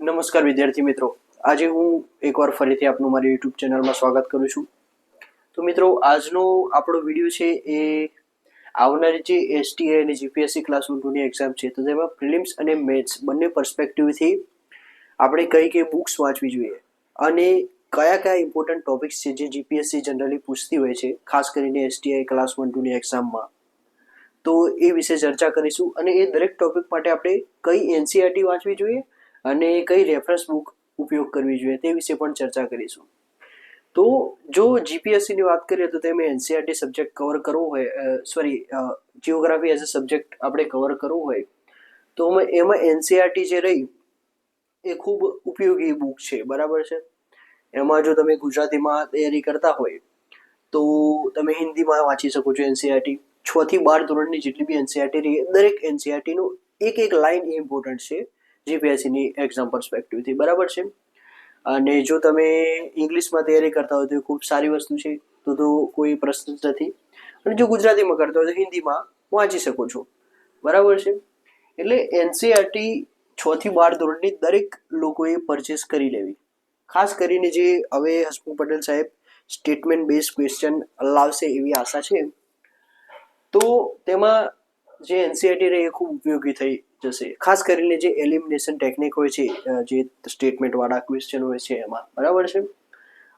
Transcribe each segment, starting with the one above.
નમસ્કાર વિદ્યાર્થી મિત્રો. આજે હું એકવાર ફરીથી આપનું મારી યુટ્યુબ ચેનલમાં સ્વાગત કરું છું. તો મિત્રો, આજનો આપણો વીડિયો છે એ આવનારી જે એસટીએ અને જીપીએસસી ક્લાસ વન ટુની એક્ઝામ છે, તો તેમાં પ્રિલિમ્સ અને મેથ્સ બંને પર્સપેક્ટિવથી આપણે કઈ કઈ બુક્સ વાંચવી જોઈએ અને કયા કયા ઇમ્પોર્ટન્ટ ટોપિક્સ છે જે જીપીએસસી જનરલી પૂછતી હોય છે, ખાસ કરીને એસટીઆઈ ક્લાસ વન ટુની એક્ઝામમાં તો એ વિશે ચર્ચા કરીશું અને એ દરેક ટોપિક માટે આપણે કઈ એનસીઆરટી વાંચવી જોઈએ અને કઈ રેફરન્સ બુક ઉપયોગ કરવી જોઈએ તે વિશે પણ ચર્ચા કરીશું. તો જો જીપીએસસીની વાત કરીએ તો તેમાં એનસીઆરટી સબ્જેક્ટ કવર કરવો હોય sorry geography as a subject આપણે કવર કરવું હોય, તો એમાં એનસીઆરટી જે રહી, એ ખૂબ ઉપયોગી બુક છે, બરાબર છે? એમાં જો તમે ગુજરાતીમાં તૈયારી કરતા હોય, તો તમે હિન્દીમાં વાંચી શકો છો એનસીઆરટી છ થી બાર ધોરણની જેટલી બી એનસીઆરટી રહી, દરેક એનસીઆરટીનું એક એક લાઇન ઇમ્પોર્ટન્ટ છે. જીપીએસસીની એક્ઝામ પર્સપેક્ટિવથી બરાબર છે? અને જો તમે ઇંગ્લિશમાં તૈયારી કરતા હોય તો એ ખૂબ સારી વસ્તુ છે. તો તો કોઈ પ્રશ્ન જ નથી. અને જો ગુજરાતીમાં કરતા હોય તો હિન્દીમાં વાંચી શકો છો. બરાબર છે? એટલે એનસીઆરટી છ થી બાર ધોરણની દરેક લોકોએ પરચેસ કરી લેવી. ખાસ કરીને જે હવે હસમુખ પટેલ સાહેબ સ્ટેટમેન્ટ બેઝ ક્વેશ્ચન લાવશે એવી આશા છે. તો તેમાં જે એનસીઆરટી રહે એ ખૂબ ઉપયોગી થઈ જશે. ખાસ કરીને જે એલિમિનેશન ટેકનિક હોય છે જે સ્ટેટમેન્ટવાળા ક્વેશ્ચન હોય છે એમાં. બરાબર છે?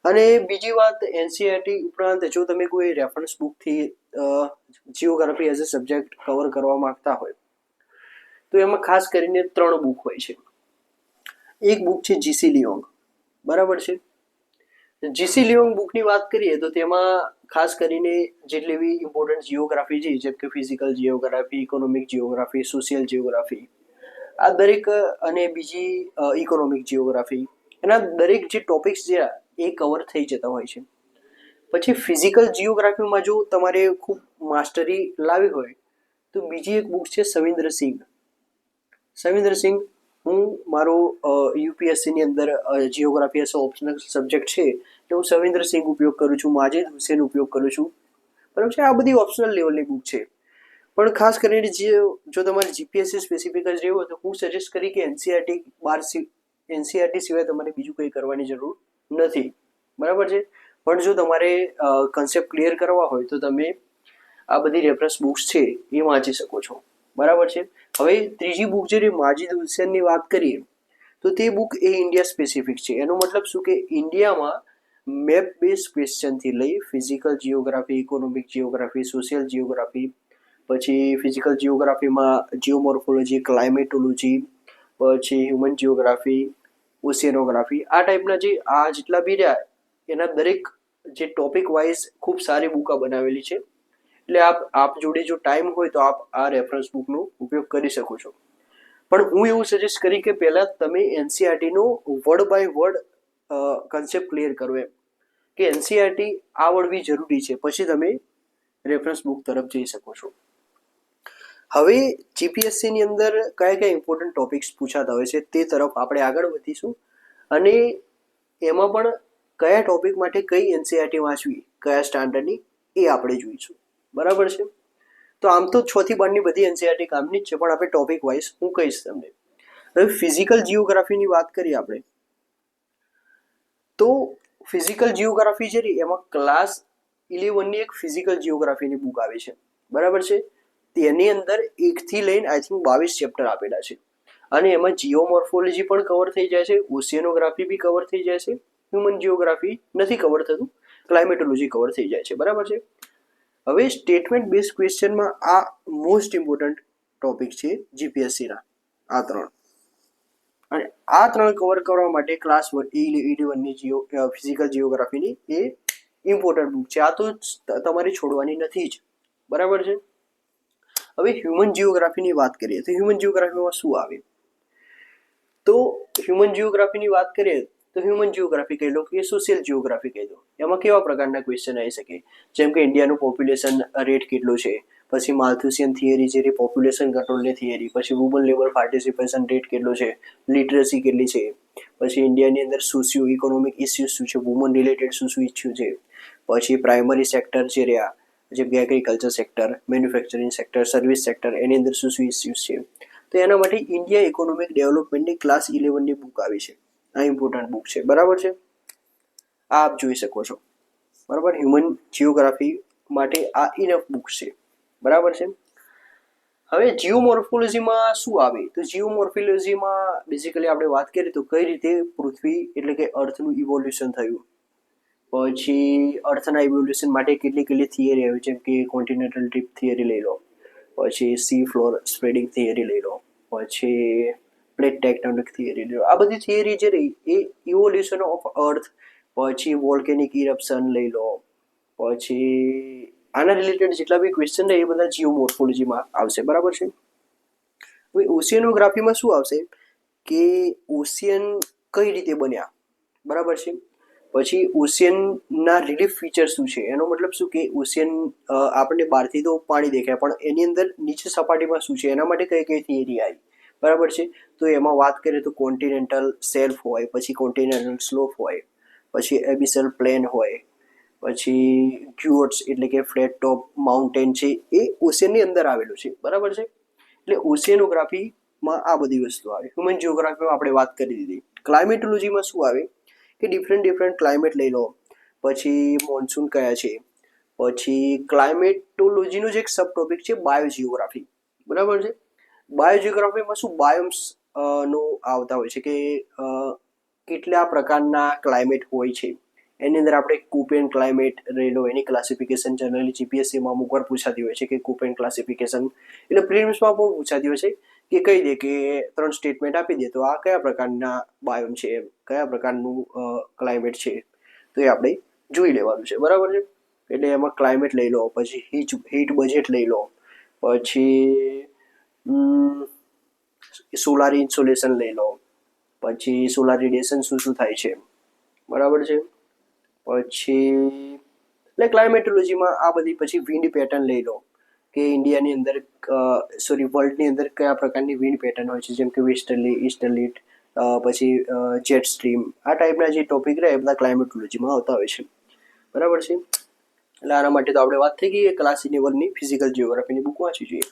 અને બીજી વાત એનસીઆરટી ઉપરાંત જો તમે કોઈ reference બુકથી geography as a subject cover કરવા માંગતા હોય, તો એમાં ખાસ કરીને ત્રણ બુક હોય છે. એક બુક છે જીસી લિયોંગ બરાબર છે? જીસી લિયોંગ બુકની વાત કરીએ તો તેમાં ખાસ કરીને જેટલી બી ઇમ્પોર્ટન્ટ જીઓગ્રાફી છે, જેમ કે physical geography economic geography social geography આ દરેક અને બીજી ઇકોનોમિક જીઓગ્રાફી એના દરેક જે ટોપિક્સ છે, એ કવર થઈ જતા હોય છે. પછી ફિઝિકલ જીઓગ્રાફીમાં જો તમારે ખૂબ માસ્ટરી લાવી હોય, તો બીજી એક બુક છે સવિન્દ્ર સિંઘ સવિન્દ્ર સિંઘ હું મારો યુપીએસસીની અંદર જિયોગ્રાફી એસ ઓપ્શનલ સબ્જેક્ટ છે, તો હું સવિન્દ્ર સિંઘ ઉપયોગ કરું છું માજિદ હુસેન ઉપયોગ કરું છું. બરાબર છે? આ બધી ઓપ્શનલ લેવલની બુક છે. પણ ખાસ કરીને જે, જો તમારે જીપીએસસી સ્પેસિફિક જ રહેવું હોય તો હું સજેસ્ટ કરી કે એનસીઆરટી બાર એનસીઆરટી સિવાય તમારે બીજું કંઈ કરવાની જરૂર નથી. બરાબર છે? પણ જો તમારે કન્સેપ્ટ ક્લિયર કરવા હોય તો તમે આ બધી રેફરન્સ બુક્સ છે એ વાંચી શકો છો. બરાબર છે? હવે ત્રીજી બુક જે માજિદ હુસેનની વાત કરીએ, તો તે બુક એ ઇન્ડિયા સ્પેસિફિક છે. એનો મતલબ શું કે ઇન્ડિયામાં મેપ બેઝ ક્વેશ્ચનથી લઈ physical geography economic geography social geography પછી ફિઝિકલ જીઓગ્રાફીમાં જીઓમોર્ફોલોજી ક્લાઇમેટોલોજી પછી હ્યુમન જીઓગ્રાફી ઓશિયનોગ્રાફી આ ટાઈપના જે આ જેટલા બી રહ્યા, એના દરેક જે ટોપિક વાઇઝ ખૂબ સારી બુકા બનાવેલી છે. એટલે આપ આપ જોડે જો ટાઈમ હોય તો આપ આ રેફરન્સ બુકનો ઉપયોગ કરી શકો છો. પણ હું એવું સજેસ્ટ કરી કે પહેલાં તમે એનસીઆરટીનો word by word concept clear કરો એમ. કે એનસીઆરટી આવડવી જરૂરી છે. પછી તમે રેફરન્સ બુક તરફ જઈ શકો છો. હવે જીપીએસસીની અંદર કયા કયા ઇમ્પોર્ટન્ટ ટોપિક્સ પૂછાતા હોય છે તે તરફ આપણે આગળ વધીશું. અને એમાં પણ કયા ટોપિક માટે કઈ એનસીઆરટી વાંચવી, કયા સ્ટાન્ડર્ડની એ આપણે જોઈશું. બરાબર છે? તો આમ તો છ થી બારની બધી એનસીઆરટી કામની જ છે, પણ આપણે ટોપિક વાઇઝ હું કહીશ તમને. હવે ફિઝિકલ જીઓગ્રાફીની વાત કરીએ આપણે. તો ફિઝિકલ જીઓગ્રાફી ને, એમાં ક્લાસ ઇલેવનની એક ફિઝિકલ જીઓગ્રાફીની બુક આવી છે. બરાબર છે? તેની અંદર એકથી લઈને આઈ થિંક બાવીસ ચેપ્ટર આપેલા છે. અને એમાં જીઓમોર્ફોલોજી પણ કવર થઈ જાય છે ઓશિયનોગ્રાફી બી કવર થઈ જાય છે હ્યુમન જીઓગ્રાફી નથી કવર થતું ક્લાઇમેટોલોજી કવર થઈ જાય છે. બરાબર છે? હવે સ્ટેટમેન્ટ બેઝ ક્વેશ્ચનમાં આ મોસ્ટ ઇમ્પોર્ટન્ટ ટોપિક છે જીપીએસસીના આ ત્રણ. અને આ ત્રણ કવર કરવા માટે ક્લાસ ઇલેવનની જીઓ ફિઝિકલ જીઓગ્રાફીની એ ઇમ્પોર્ટન્ટ બુક છે. આ તો તમારે છોડવાની નથી જ. બરાબર છે? હવે હ્યુમન જીઓગ્રાફીની વાત કરીએ તો હ્યુમન જીઓગ્રાફીમાં શું આવે? તો હ્યુમન જીઓગ્રાફીની વાત કરીએ તો હ્યુમન જીઓગ્રાફી કહી લો કે સોશિયલ જીઓગ્રાફી કહી દો. એમાં કેવા પ્રકારના ક્વેશ્ચન આવી શકે? જેમ કે ઇન્ડિયાનું પોપ્યુલેશન રેટ કેટલું છે? પછી માલ્થુસિયન થિયરી જે પોપ્યુલેશન કંટ્રોલની થિયરી પછી વુમન લેવલ પાર્ટિસિપેશન રેટ કેટલો છે? લિટરસી કેટલી છે? પછી ઇન્ડિયાની અંદર શું શું ઇકોનોમિક ઇસ્યુઝ શું છે? વુમન રિલેટેડ શું શું ઇસ્યુ છે? પછી પ્રાઇમરી સેક્ટર જે રહ્યા જેમ કે agriculture sector manufacturing sector service sector એની અંદર શું શું ઇસ્યુઝ છે? તો એના માટે ઇન્ડિયા ઇકોનોમિક ડેવલપમેન્ટની ક્લાસ ઇલેવનની બુક આવી છે. આ ઇમ્પોર્ટન્ટ બુક છે. બરાબર છે? આપ જોઈ શકો છો. બરાબર? હ્યુમન જીઓગ્રાફી માટે આ ઇનફ બુક છે. બરાબર છે? હવે જીઓમોર્ફોલોજીમાં શું આવે? તો જીઓમોર્ફોલોજીમાં બેઝિકલી આપણે વાત કરીએ તો કઈ રીતે પૃથ્વી એટલે કે અર્થનું ઇવોલ્યુશન થયું? પછી અર્થના ઇવોલ્યુશન માટે કેટલી કેટલી થિયરી આવી? જેમ કે કોન્ટિનેન્ટલ ટ્રીપ થિયરી લઈ લો. પછી સી ફ્લોર સ્પ્રેડિંગ થિયરી લઈ લો. પછી પ્લેટ ટેક્ટોનિક થિયરી લઈ લો. આ બધી થિયરી જે રહી એ ઇવોલ્યુશન ઓફ અર્થ પછી વોલ્કેનિક ઇરપ્શન લઈ લો. પછી આના રિલેટેડ જેટલા બી ક્વેશ્ચન રહે એ બધા જીઓમોર્ફોલોજીમાં આવશે. બરાબર છે? હવે ઓશિયનોગ્રાફીમાં શું આવશે? કે ઓશિયન કઈ રીતે બન્યા? બરાબર છે? પછી ઓશિયનના રિલીફ ફીચર શું છે? એનો મતલબ શું કે ઓશિયન આપણને બહારથી તો પાણી દેખાય, પણ એની અંદર નીચે સપાટીમાં શું છે? એના માટે કઈ કઈ થિયરી આવી? બરાબર છે? તો એમાં વાત કરીએ તો કોન્ટિનેન્ટલ સેલ્ફ હોય, પછી કોન્ટિનેન્ટલ સ્લોપ હોય પછી એબિસલ પ્લેન હોય, પછી ગ્યુઅર્ટ્સ એટલે કે ફ્લેટ ટોપ માઉન્ટેન છે, એ ઓશિયનની અંદર આવેલું છે. બરાબર છે? એટલે ઓશિયનોગ્રાફીમાં આ બધી વસ્તુ આવે. હ્યુમન જિયોગ્રાફીમાં આપણે વાત કરી દીધી. ક્લાઇમેટોલોજીમાં શું આવે? કે ડિફરન્ટ ડિફરન્ટ ક્લાઇમેટ લઈ લો. પછી મોન્સૂન કયા છે? પછી ક્લાઇમેટોલોજીનું જ એક સબ ટોપિક છે બાયોજિયોગ્રાફી બરાબર છે? બાયોજિયોગ્રાફીમાં શું બાયોમ્સ નો આવતા હોય છે કે કેટલા પ્રકારના ક્લાઇમેટ હોય છે? એની અંદર આપણે કુપેન ક્લાઇમેટ લઈ લો એની ક્લાસિફિકેશન જનરલી જીપીએસસીમાં અમુક વાર પૂછાતી હોય છે કે કુપેન ક્લાસિફિકેશન એટલે પ્રિલિમ્સમાં પણ પૂછાતી હોય છે કે કહી દે કે ત્રણ સ્ટેટમેન્ટ આપી દે, તો આ કયા પ્રકારના બાયોમ છે એમ, કયા પ્રકારનું ક્લાઇમેટ છે? તો એ આપણે જોઈ લેવાનું છે, બરાબર છે? એટલે એમાં ક્લાઇમેટ લઈ લો, પછી હીટ હીટ બજેટ લઈ લો, પછી સોલાર ઇન્સોલેશન લઈ લો પછી સોલાર રેડિયેશન શું શું થાય છે? બરાબર છે? પછી, એટલે ક્લાઇમેટોલોજીમાં આ બધી પછી વિન્ડ પેટર્ન લઈ લો. કે ઇન્ડિયાની અંદર સોરી વર્લ્ડની અંદર કયા પ્રકારની વિન્ડ પેટર્ન હોય છે? જેમ કે વેસ્ટર્લી ઈસ્ટર્લી પછી જેટ સ્ટ્રીમ આ ટાઈપના જે ટોપિક રહે એ બધા ક્લાઇમેટોલોજીમાં આવતા હોય છે. બરાબર છે? એટલે આના માટે તો આપણે વાત થઈ ગઈ ક્લાસ ઇલેવનની ફિઝિકલ જિયોગ્રાફીની બુક વાંચવી જોઈએ.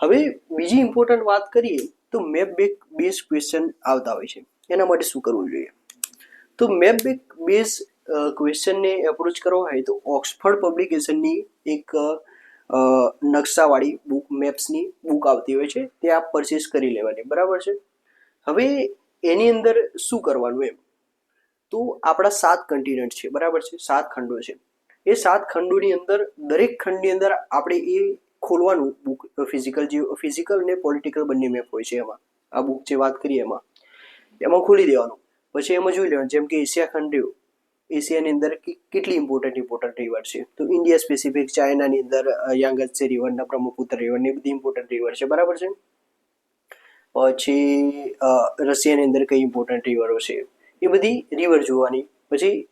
હવે બીજી ઇમ્પોર્ટન્ટ વાત કરીએ તો મેપ બેક બેઝ ક્વેશ્ચન આવતા હોય છે. એના માટે શું કરવું જોઈએ? તો મેપ બેક બેઝ ક્વેશ્ચનને એપ્રોચ કરવા હોય તો ઓક્સફર્ડ પબ્લિકેશનની એક નકશાવાળી બુક મેપ્સની બુક આવતી હોય છે. તે આપ પરચેસ કરી લેવાની. બરાબર છે? હવે એની અંદર શું કરવાનું એમ? તો આપણા સાત કન્ટિનેન્ટ છે. બરાબર છે? સાત ખંડો છે. એ સાત ખંડોની અંદર દરેક ખંડની અંદર આપણે એ ખોલવાનું બુક ફિઝિકલ જે ફિઝિકલ ને પોલિટિકલ બંને મેપ હોય છે એમાં. આ બુક જે વાત કરીએ એમાં. એમાં ખોલી દેવાનું. પછી એમાં જોઈ લેવાનું, જેમ કે એશિયા ખંડ એશિયાની અંદર કેટલી ઇમ્પોર્ટન્ટ ઇમ્પોર્ટન્ટ રિવર છે. તો ઇન્ડિયા સ્પેસિફિક ચાઇનાની અંદર યાંગત્સે રિવરના બ્રહ્મપુત્ર રિવર ને બધી ઇમ્પોર્ટન્ટ રિવર છે. બરાબર છે? પછી રશિયાની અંદર કઈ ઇમ્પોર્ટન્ટ રિવરો છે? એ બધી રિવર જોવાની. પછી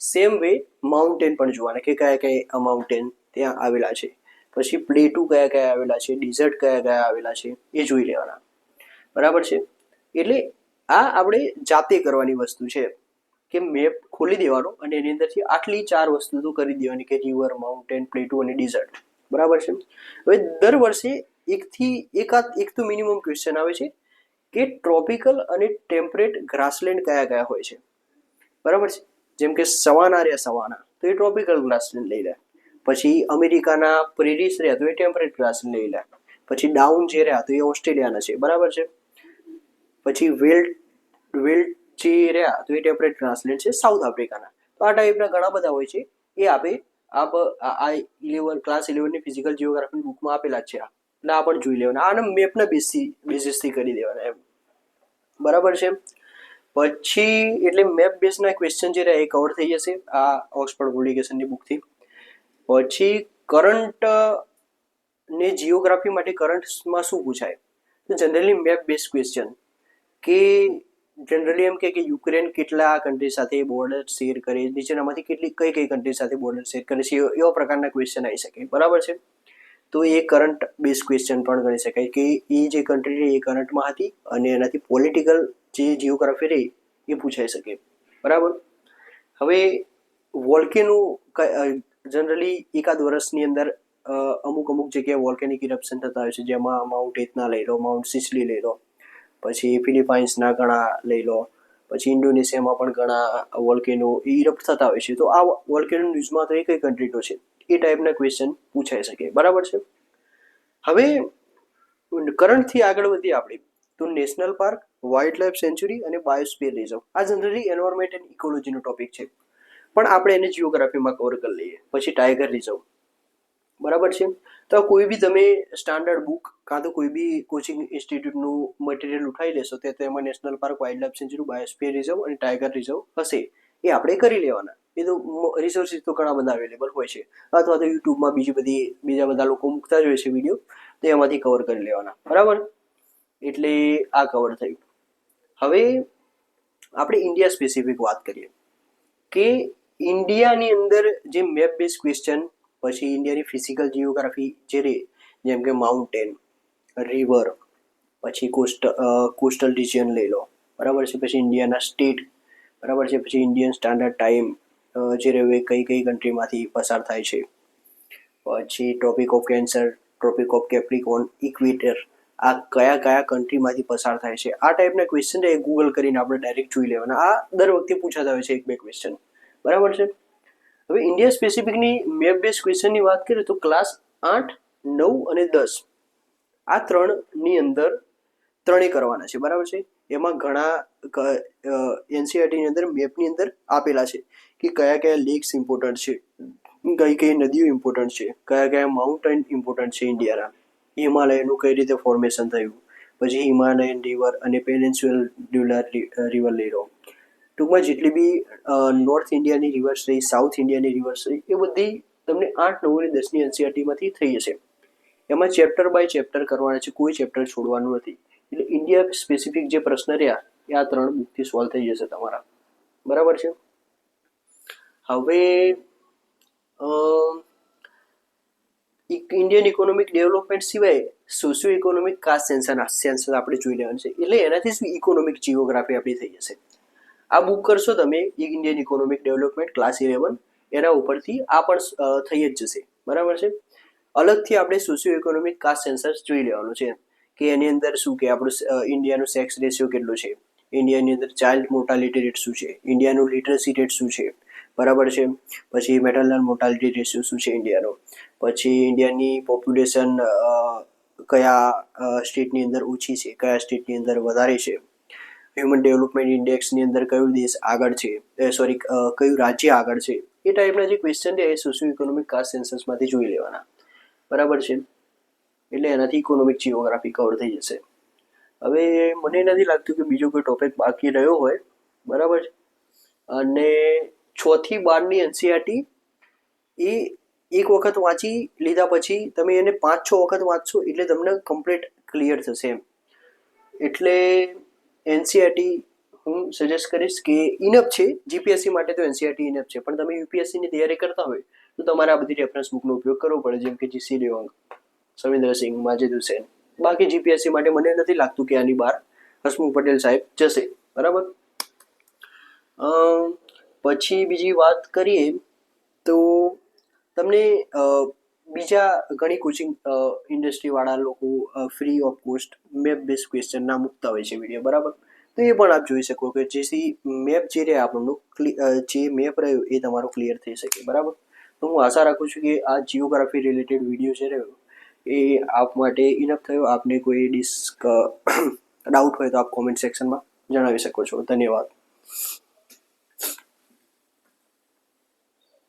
સેમ વે માઉન્ટેન પણ જોવાના, કે કયા કયા માઉન્ટેન ત્યાં આવેલા છે. પછી પ્લેટુ કયા કયા આવેલા છે ડિઝર્ટ કયા કયા આવેલા છે, એ જોઈ લેવાના. બરાબર છે? એટલે આ આપણે જાતે કરવાની વસ્તુ છે કે મેપ ખોલી દેવાનો અને એની અંદરથી આટલી ચાર વસ્તુ તો કરી દેવાની કે રિવર માઉન્ટેન પ્લેટુ અને ડિઝર્ટ બરાબર છે? હવે દર વર્ષે એકથી એકાદ, એક તો મિનિમમ ક્વેશ્ચન આવે છે કે ટ્રોપિકલ અને ટેમ્પરેટ ગ્રાસલેન્ડ કયા કયા હોય છે? બરાબર છે? જેમ કે સવાના રહ્યા સવાના, તો એ ટ્રોપિકલ ગ્રાસલેન્ડ લઈ લે. પછી અમેરિકાના પ્રેરિસ રહ્યા તો એ ટેમ્પરેટ ગ્રાસલેન્ડ લઈ લે. પછી ડાઉન જે રહ્યા તો એ ઓસ્ટ્રેલિયાના છે. બરાબર છે? પછી વેલ્ટ વેલ્ટ જે રહ્યા તો એ ટેમ્પરેટ ગ્રાસલેન્ડ છે સાઉથ આફ્રિકાના તો આ ટાઈપના ઘણા બધા હોય છે. એ આપે આપ, આ ઇલેવન ક્લાસ ઇલેવનની ફિઝિકલ જીઓગ્રાફી બુકમાં આપેલા છે આ. આ પણ જોઈ લેવાના. આને મેપના બેસથી બેસિસથી કરી દેવાના એમ. બરાબર છે? પછી, એટલે મેપ બેઝના ક્વેશ્ચન જે રહ્યા એ કવર થઈ જશે આ ઓક્સફર્ડ પબ્લિકેશનની બુકથી પછી કરંટ ને જીઓગ્રાફી માટે કરંટમાં શું પૂછાય? તો જનરલી મેપ બેઝ ક્વેશ્ચન કે જનરલી એમ કે યુક્રેન કેટલા કન્ટ્રી સાથે બોર્ડર શેર કરે, નીચેનામાંથી કેટલી, કઈ કઈ કન્ટ્રી સાથે બોર્ડર શેર કરે છે, એવા પ્રકારના ક્વેશ્ચન આવી શકે. બરાબર છે? તો એ કરંટ બેઝ ક્વેશ્ચન પણ ગણી શકાય કે એ જે કન્ટ્રી રહી એ કરંટમાં હતી અને એનાથી પોલિટિકલ જે જીઓગ્રાફી રહી એ પૂછાઈ શકે. બરાબર? હવે વોલ્કેનો જનરલી એકાદ વર્ષની અંદર અમુક અમુક જગ્યાએ વોલ્કેનિક ઇરપ્શન થતા હોય છે, જેમાં માઉન્ટ એથના લઈ લો માઉન્ટ સિસલી લઈ લો, પછી ફિલિપાઇન્સના ઘણા લઈ લો, પછી ઇન્ડોનેશિયામાં પણ ઘણા વોલ્કેનો ઇરપ્ટ થતા હોય છે. તો આ વોલ્કેનો ન્યૂઝમાં તો એ કઈ કન્ટ્રીનો છે. એ ટાઈપના ક્વેશ્ચન પૂછાઈ શકે. બરાબર છે? હવે કરંટથી આગળ વધીએ આપણે. તો national park wild life sanctuary અને બાયોસ્ફિયર રિઝર્વ આ જનરલી એન્વાયરમેન્ટ એન્ડ ઇકોલોજીનો ટોપિક છે. પણ આપણે એને જીઓગ્રાફીમાં કવર કરી લઈએ. પછી ટાઈગર રિઝર્વ બરાબર છે? તો કોઈ બી તમે સ્ટાન્ડર્ડ બુક કાં તો કોઈ બી કોચિંગ ઇન્સ્ટિટ્યૂટનું મટીરિયલ ઉઠાવી લેશો, તો તેમાં national park wild life sanctuary biosphere reserve અને ટાઈગર રિઝર્વ હશે. એ આપણે કરી લેવાના. એ તો રિસોર્સિસ તો ઘણા બધા અવેલેબલ હોય છે. અથવા તો યુટ્યુબમાં બીજી બધી, બીજા બધા લોકો મૂકતા જ હોય છે વીડિયો તો એમાંથી કવર કરી લેવાના. બરાબર? એટલે આ કવર થયું. હવે આપણે ઇન્ડિયા સ્પેસિફિક વાત કરીએ. કે ઇન્ડિયાની અંદર જે મેપ બેઝ ક્વેશ્ચન પછી ઇન્ડિયાની ફિઝિકલ જીઓગ્રાફી જે રે, જેમ કે માઉન્ટેન રિવર પછી કોસ્ટ કોસ્ટલ રિજિયન લઈ લો. બરાબર છે? પછી ઇન્ડિયાના સ્ટેટ બરાબર છે? પછી ઇન્ડિયન સ્ટાન્ડર્ડ ટાઈમ જે રેવે કઈ કઈ કન્ટ્રીમાંથી પસાર થાય છે? પછી tropic of cancer tropic of capricorn equator આ કયા કયા કન્ટ્રીમાંથી પસાર થાય છે? આ ટાઈપના ક્વેશ્ચન એ ગૂગલ કરીને આપણે ડાયરેક્ટ જોઈ લેવાના. આ દર વખતે પૂછાતા હોય છે એક બે ક્વેશ્ચન બરાબર છે? હવે ઇન્ડિયા સ્પેસિફિકની મેપ બેઝ ક્વેશ્ચનની વાત કરીએ તો ક્લાસ આઠ, નવ અને દસ આ ત્રણની અંદર ત્રણેય કરવાના છે, બરાબર છે? એમાં ઘણા એનસીઆરટીની અંદર મેપની અંદર આપેલા છે કે કયા કયા લેક્સ ઇમ્પોર્ટન્ટ છે, કઈ કઈ નદીઓ ઇમ્પોર્ટન્ટ છે, કયા કયા માઉન્ટેન ઇમ્પોર્ટન્ટ છે ઇન્ડિયાના હિમાલયનું કઈ રીતે ફોર્મેશન થયું, પછી હિમાલયન રિવર અને પેનેન્સ્યુઅલ રિવર લઈ લો. ટૂંકમાં જેટલી બી નોર્થ ઇન્ડિયાની રિવર્સ રહી સાઉથ ઇન્ડિયાની રિવર્સ રહી એ બધી તમને આઠ નવ અને દસની એનસીઆરટીમાંથી થઈ જશે. એમાં ચેપ્ટર બાય ચેપ્ટર કરવાના છે, કોઈ ચેપ્ટર છોડવાનું નથી. એટલે ઇન્ડિયા સ્પેસિફિક જે પ્રશ્ન રહ્યા, એ આ ત્રણ બુકથી સોલ્વ થઈ જશે તમારા. બરાબર છે? હવે ઇન્ડિયન ઇકોનોમિક ડેવલપમેન્ટ સિવાય socio economic caste census census આપણે જોઈ લેવાનું છે. એટલે એનાથી શું ઇકોનોમિક જીઓગ્રાફી આપણી થઈ જશે? આ બુક કરશો તમે Indian economic development class eleven એના ઉપરથી આ પણ થઈ જ જશે. બરાબર છે? અલગથી આપણે સોશિયો ઇકોનોમિક કાસ્ટ સેન્સર્સ જોઈ લેવાનું છે. કે એની અંદર શું કે આપણું ઇન્ડિયાનું સેક્સ રેશિયો કેટલું છે? ઇન્ડિયાની અંદર ચાઇલ્ડ મોર્ટાલિટી રેટ શું છે? ઇન્ડિયાનું લિટરસી રેટ શું છે? બરાબર છે? પછી મેટરનલ મોર્ટાલિટી રેશિયો શું છે ઇન્ડિયાનો પછી ઇન્ડિયાની પોપ્યુલેશન કયા સ્ટેટની અંદર ઓછી છે? કયા સ્ટેટની અંદર વધારે છે? હ્યુમન ડેવલપમેન્ટ ઇન્ડેક્સની અંદર કયો દેશ આગળ છે? સોરી કયું રાજ્ય આગળ છે? એ ટાઈપના જે ક્વેશ્ચન છે, એ સોશિયો ઇકોનોમિક કાસ્ટ સેન્સસમાંથી જોઈ લેવાના. બરાબર છે? એટલે એનાથી ઇકોનોમિક જીઓગ્રાફી કવર થઈ જશે. હવે મને નથી લાગતું કે બીજો કોઈ ટોપિક બાકી રહ્યો હોય. બરાબર છે? અને છથી બારની એનસીઆરટી એ એક વખત વાંચી લીધા પછી તમે એને પાંચ છ વખત વાંચશો એટલે તમને કમ્પ્લીટ ક્લિયર થશે એમ. એટલે એનસીઆરટી હું સજેસ્ટ કરીશ કે ઇનફ છે. જીપીએસસી માટે તો એનસીઆરટી ઇનફ છે. પણ તમે યુપીએસસીની તૈયારી કરતા હોય, તો તમારે આ બધી રેફરન્સ બુકનો ઉપયોગ કરવો પડે. જેમ કે જીસી દેવાંગ સવિન્દ્રસિંહ માજિદ હુસેન બાકી જીપીએસસી માટે મને નથી લાગતું કે આની બહાર હસમુખ પટેલ સાહેબ જશે. બરાબર? પછી બીજી વાત કરીએ તો તમને બીજા ઘણી કોચિંગ ઇન્ડસ્ટ્રીવાળા લોકો free of cost map base question ના મૂકતા હોય છે વીડિયો બરાબર? તો એ પણ આપ જોઈ શકો કે જેથી મેપ જે રહે આપણનું જે મેપ રહ્યો એ તમારો ક્લિયર થઈ શકે, બરાબર? તો હું આશા રાખું છું કે આ જીઓગ્રાફી રિલેટેડ વીડિયો જે રહ્યો એ આપ માટે ઇનફ થયો. આપને કોઈ ડિસ્ક ડાઉટ હોય તો આપ કોમેન્ટ સેક્શનમાં જણાવી શકો છો. ધન્યવાદ.